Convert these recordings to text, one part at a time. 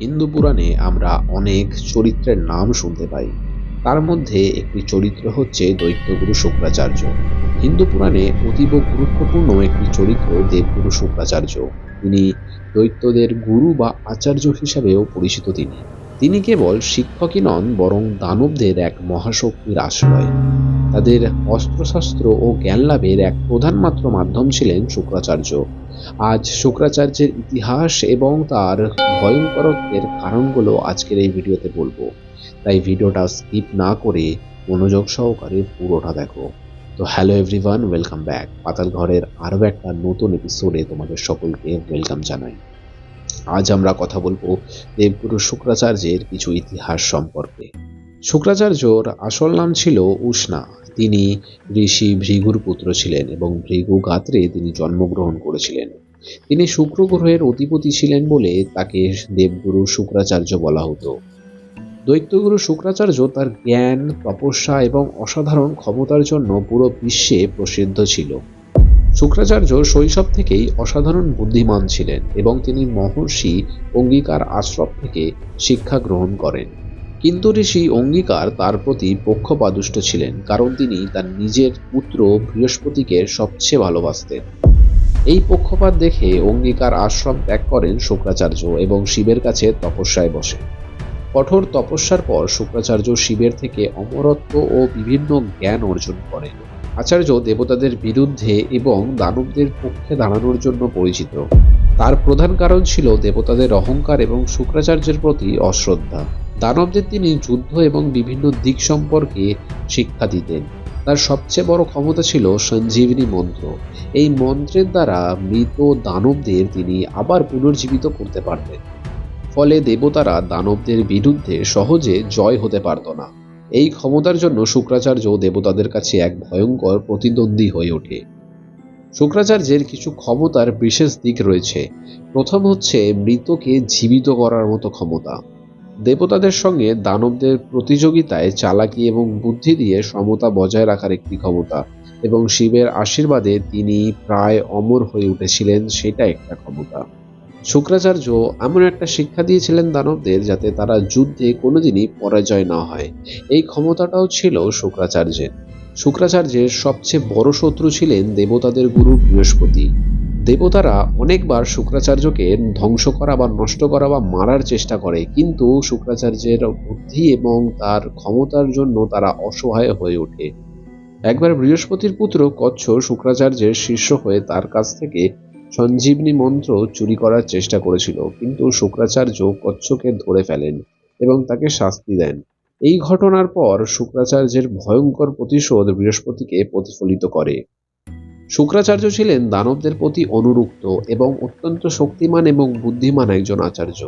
হিন্দু পুরাণে আমরা অনেক চরিত্রের নাম শুনতে পাই। তার মধ্যে একটি চরিত্র হচ্ছে দৈত্যগুরু শুক্রাচার্য। হিন্দু পুরাণে অতীব গুরুত্বপূর্ণ একটি চরিত্র দেবগুরু শুক্রাচার্য। তিনি দৈত্যদের গুরু বা আচার্য হিসাবেও পরিচিত তিনি। তিনি কেবল শিক্ষকই নন, বরং দানবদের এক মহাশক্তির আশ্রয়। তাদের অস্ত্রশস্ত্র ও জ্ঞান লাভের এক প্রধান মাত্র মাধ্যম ছিলেন শুক্রাচার্য। আজ শুক্রাচার্যের ইতিহাস এবং তার ভয়ঙ্করত্বের কারণগুলো আজকের এই ভিডিওতে বলব। তাই ভিডিওটা স্কিপ না করে মনোযোগ সহকারে পুরোটা দেখো। তো হ্যালো এভরিওয়ান, ওয়েলকাম ব্যাক। পাতাল ঘরের আরও একটা নতুন এপিসোডে তোমাদের সকলকে ওয়েলকাম জানাই। আজ আমরা কথা বলব দেবগুরু শুক্রাচার্যের কিছু ইতিহাস সম্পর্কে। শুক্রাচার্যর আসল নাম ছিল উষ্ণা। তিনি ঋষি ভৃগুর পুত্র ছিলেন এবং ভৃগু গাত্রে তিনি জন্মগ্রহণ করেছিলেন। তিনি শুক্র গ্রহের অধিপতি ছিলেন বলে তাকে দেবগুরু শুক্রাচার্য বলা হতো। দৈত্যগুরু শুক্রাচার্য তার জ্ঞান, তপস্যা এবং অসাধারণ ক্ষমতার জন্য পুরো বিশ্বে প্রসিদ্ধ ছিল। শুক্রাচার্য শৈশব থেকেই অসাধারণ বুদ্ধিমান ছিলেন এবং তিনি মহর্ষি অঙ্গিকার আশ্রম থেকে শিক্ষা গ্রহণ করেন। কিন্তু ঋষি অঙ্গিকার তার প্রতি পক্ষপাদুষ্ট ছিলেন কারণ তিনি তার নিজের পুত্র বৃহস্পতিকে সবচেয়ে ভালোবাসতেন। এই পক্ষপাত দেখে অঙ্গিকার আশ্রম ত্যাগ করেন শুক্রাচার্য এবং শিবের কাছে তপস্যায় বসেন। কঠোর তপস্যার পর শুক্রাচার্য শিবের থেকে অমরত্ব ও বিভিন্ন জ্ঞান অর্জন করেন। আচার্য দেবতাদের বিরুদ্ধে এবং দানবদের পক্ষে দাঁড়ানোর জন্য পরিচিত। তার প্রধান কারণ ছিল দেবতাদের অহংকার এবং শুক্রাচার্যের প্রতি অশ্রদ্ধা। দানবদের তিনি যুদ্ধ এবং বিভিন্ন দিক সম্পর্কে শিক্ষা দিতেন। তার সবচেয়ে বড় ক্ষমতা ছিল সঞ্জীবনী মন্ত্র। এই মন্ত্রের দ্বারা মৃত দানবদের তিনি আবার পুনর্জীবিত করতে পারতেন। ফলে দেবতারা দানবদের বিরুদ্ধে সহজে জয় হতে পারত না। এই ক্ষমতার জন্য শুক্রাচার্য দেবতাদের কাছে এক ভয়ঙ্কর প্রতিদ্বন্দ্বী হয়ে ওঠে। শুক্রাচার্যের কিছু ক্ষমতার বিশেষ দিক রয়েছে। প্রথম হচ্ছে মৃতকে জীবিত করার মতো ক্ষমতা। দেবতাদের সঙ্গে দানবদের প্রতিযোগিতায় চালাকি এবং বুদ্ধি দিয়ে সমতা বজায় রাখার একটি ক্ষমতা এবং শিবের আশীর্বাদে তিনি প্রায় অমর হয়ে উঠেছিলেন, সেটা একটা ক্ষমতা। শুক্রাচার্য এমন একটা শিক্ষা দিয়েছিলেন দানবদের যাতে তারা যুদ্ধে কোনোদিনই পরাজয় না হয়। এই ক্ষমতাটাও ছিল শুক্রাচার্যের। শুক্রাচার্যের সবচেয়ে বড় শত্রু ছিলেন দেবতাদের গুরু বৃহস্পতি। দেবতারা অনেকবার শুক্রাচার্যকে ধ্বংস করা বা নষ্ট করা বা মারার চেষ্টা করে, কিন্তু শুক্রাচার্যের বুদ্ধি এবং তার ক্ষমতার জন্য তারা অসহায় হয়ে ওঠে। একবার বৃহস্পতির পুত্র কচ্ছ শুক্রাচার্যের শিষ্য হয়ে তার কাছ থেকে সঞ্জীবনী মন্ত্র চুরি করার চেষ্টা করেছিল, কিন্তু শুক্রাচার্য কচ্ছকে ধরে ফেলেন এবং তাকে শাস্তি দেন। এই ঘটনার পর শুক্রাচার্যের ভয়ঙ্কর প্রতিশোধ বৃহস্পতিকে প্রতিফলিত করে। শুক্রাচার্য ছিলেন দানবদের প্রতি অনুরুক্ত এবং অত্যন্ত শক্তিমান এবং বুদ্ধিমান একজন আচার্য।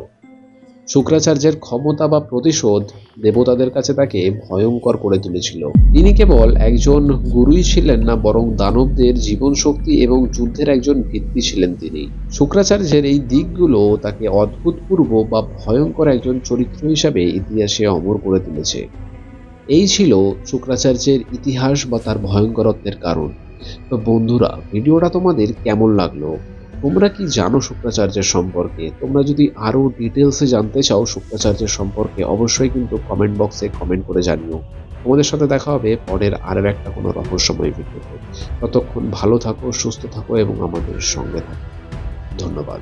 শুক্রাচার্যের ক্ষমতা বা প্রতিশোধ দেবতাদের কাছে তাকে ভয়ঙ্কর করে তুলেছিল। তিনি কেবল একজন গুরুই ছিলেন না, বরং দানবদের জীবন শক্তি এবং যুদ্ধের একজন ভিত্তি ছিলেন তিনি। শুক্রাচার্যের এই দিকগুলো তাকে অদ্ভুতপূর্ব বা ভয়ঙ্কর একজন চরিত্র হিসাবে ইতিহাসে অমর করে তুলেছে। এই ছিল শুক্রাচার্যের ইতিহাস বা তার ভয়ঙ্করত্বের কারণ। তো বন্ধুরা, ভিডিওটা তোমাদের কেমন লাগল? তোমরা কি জানো শুক্রাচার্যের সম্পর্কে? তোমরা যদি আরও ডিটেলসে জানতে চাও শুক্রাচার্যের সম্পর্কে, অবশ্যই কিন্তু কমেন্ট বক্সে কমেন্ট করে জানিও। তোমাদের সাথে দেখা হবে পরের আরও একটা কোনো রহস্যময় ভিডিওতে ততক্ষণ ভালো থাকো, সুস্থ থাকো এবং আমাদের সঙ্গে থাকো। ধন্যবাদ।